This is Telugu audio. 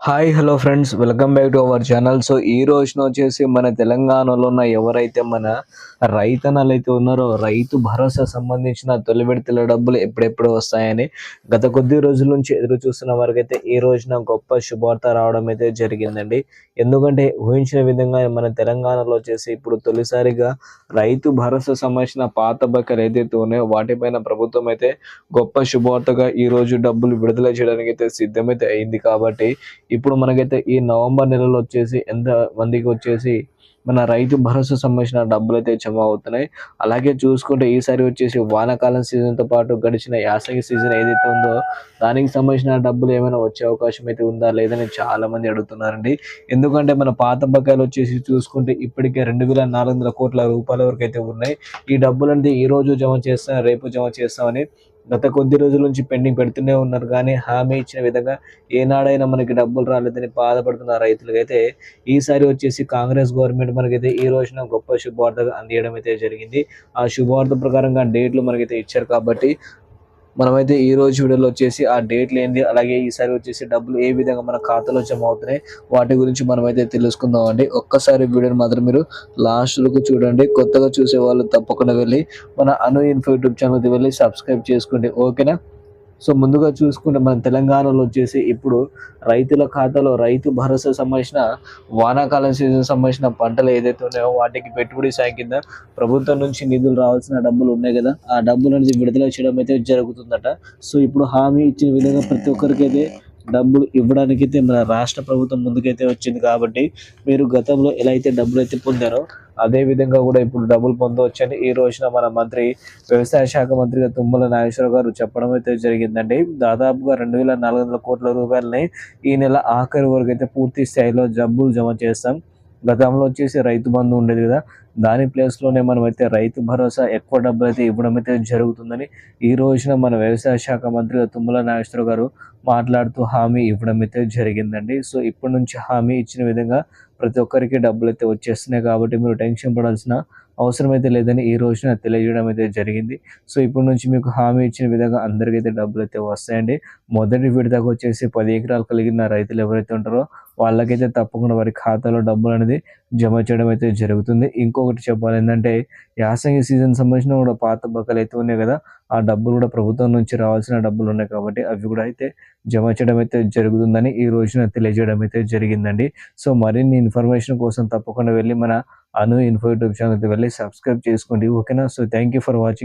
Hi hello friends welcome back to our channel so ఈ రోజున వచ్చేసి మన తెలంగాణలో ఉన్న ఎవరైతే మన రైతన్నలు అయితే ఉన్నారో రైతు భరోసా సంబంధించిన తొలి విడతల డబ్బులు ఎప్పుడెప్పుడు వస్తాయని గత కొద్ది రోజుల నుంచి ఎదురు చూస్తున్న వారికైతే ఈ రోజున గొప్ప శుభార్త రావడం అయితే జరిగిందండి. ఎందుకంటే ఊహించిన విధంగా మన తెలంగాణలో వచ్చేసి ఇప్పుడు తొలిసారిగా రైతు భరోసా సంబంధించిన పాత బక్కలు ఏదైతే ఉన్నాయో వాటిపైన ప్రభుత్వం అయితే గొప్ప శుభార్తగా ఈ రోజు డబ్బులు విడుదల చేయడానికి అయితే సిద్ధమైతే అయింది కాబట్టి ఇప్పుడు మనకైతే ఈ నవంబర్ నెలలో వచ్చేసి ఎంత మందికి వచ్చేసి మన రైతు భరోసా సంబంధించిన డబ్బులు అయితే జమ అవుతున్నాయి. అలాగే చూసుకుంటే ఈసారి వచ్చేసి వానాకాలం సీజన్తో పాటు గడిచిన యాసంగి సీజన్ ఏదైతే ఉందో దానికి సంబంధించిన డబ్బులు ఏమైనా వచ్చే అవకాశం అయితే ఉందా లేదని చాలా మంది అడుగుతున్నారండి. ఎందుకంటే మన పాత బకాయిలు వచ్చేసి చూసుకుంటే ఇప్పటికే రెండు వేల నాలుగు వందల కోట్ల రూపాయల వరకు అయితే ఉన్నాయి. ఈ డబ్బులు ఈ రోజు జమ చేస్తాం రేపు జమ చేస్తామని గత కొద్ది రోజుల నుంచి పెండింగ్ పెడుతూనే ఉన్నారు. కానీ హామీ ఇచ్చిన విధంగా ఏనాడైనా మనకి డబ్బులు రాలేదని బాధపడుతున్న రైతులకైతే ఈసారి వచ్చేసి కాంగ్రెస్ గవర్నమెంట్ మనకైతే ఈ రోజున గొప్ప శుభవార్త అందియడం అయితే జరిగింది. ఆ శుభవార్త ప్రకారంగా డేట్లు మనకైతే ఇచ్చారు కాబట్టి మనమైతే ఈ రోజు వీడియోలో వచ్చేసి ఆ డేట్లు ఏంది అలాగే ఈసారి వచ్చేసి డబ్బులు ఏ విధంగా మన ఖాతాలో జమ అవుతున్నాయి వాటి గురించి మనమైతే తెలుసుకుందాం అండి. ఒక్కసారి వీడియోని మాత్రం మీరు లాస్ట్ వరకు చూడండి. కొత్తగా చూసే వాళ్ళు తప్పకుండా వెళ్ళి మన అను ఇన్ఫో యూట్యూబ్ ఛానల్కి వెళ్ళి సబ్స్క్రైబ్ చేసుకోండి. ఓకేనా? సో ముందుగా చూసుకుంటే మన తెలంగాణలో వచ్చేసి ఇప్పుడు రైతుల ఖాతాలో రైతు భరోసా సంబంధించిన వానాకాలం సీజన్ సంబంధించిన పంటలు ఏదైతే ఉన్నాయో వాటికి పెట్టుబడి సాయం కింద ప్రభుత్వం నుంచి నిధులు రావాల్సిన డబ్బులు ఉన్నాయి కదా ఆ డబ్బులు అనేది విడుదల చేయడం అయితే జరుగుతుందట. సో ఇప్పుడు హామీ ఇచ్చిన విధంగా ప్రతి ఒక్కరికి అయితే డబ్బులు ఇవ్వడానికి అయితే మన రాష్ట్ర ప్రభుత్వం ముందుకైతే వచ్చింది కాబట్టి మీరు గతంలో ఎలా అయితే డబ్బులు అయితే పొందారో అదే విధంగా కూడా ఇప్పుడు డబ్బులు పొందవచ్చని ఈ రోజున మన మంత్రి వ్యవసాయ శాఖ మంత్రిగా తుమ్మల నాగేశ్వర గారు చెప్పడం అయితే జరిగిందండి. దాదాపుగా రెండు వేల నాలుగు వందల కోట్ల రూపాయలని ఈ నెల ఆఖరి వరకు అయితే పూర్తి స్థాయిలో డబ్బులు జమ చేస్తాం. గతంలో వచ్చేసి రైతు బంధు ఉండేది కదా దాని ప్లేస్లోనే మనం అయితే రైతు భరోసా ఎక్కువ డబ్బులు అయితే ఇవ్వడం అయితే జరుగుతుందని ఈ రోజున మన వ్యవసాయ శాఖ మంత్రిగా తుమ్మల నాగేశ్వర గారు మాట్లాడుతూ హామీ ఇవ్వడం అయితే జరిగిందండి. సో ఇప్పటి నుంచి హామీ ఇచ్చిన విధంగా ప్రతి ఒక్కరికి డబ్బులు అయితే వచ్చేస్తున్నాయి కాబట్టి మీరు టెన్షన్ పడాల్సిన అవసరం అయితే లేదని ఈ రోజున తెలియజేయడం అయితే జరిగింది. సో ఇప్పటి నుంచి మీకు హామీ ఇచ్చిన విధంగా అందరికైతే డబ్బులు అయితే వస్తాయండి. మొదటి విడతకు వచ్చేసి పది ఎకరాలు కలిగిన రైతులు ఎవరైతే ఉంటారో వాళ్ళకైతే తప్పకుండా వారి ఖాతాలో డబ్బులు అనేది జమ చేయడం అయితే జరుగుతుంది. ఇంకొకటి చెప్పాలి. ఏంటంటే యాసంగి సీజన్ సంబంధించిన కూడా పాత బకాలు అయితే ఉన్నాయి కదా ఆ డబ్బులు కూడా ప్రభుత్వం నుంచి రావాల్సిన డబ్బులు ఉన్నాయి కాబట్టి అవి కూడా అయితే జమ చేయడం అయితే జరుగుతుందని ఈ రోజున తెలియజేయడం అయితే జరిగిందండి. సో మరిన్ని ఇన్ఫర్మేషన్ కోసం తప్పకుండా వెళ్ళి మన అను ఇన్ఫో యూట్యూబ్ ఛానల్కి వెళ్ళి సబ్స్క్రైబ్ చేసుకోండి. ఓకేనా? So thank you for watching.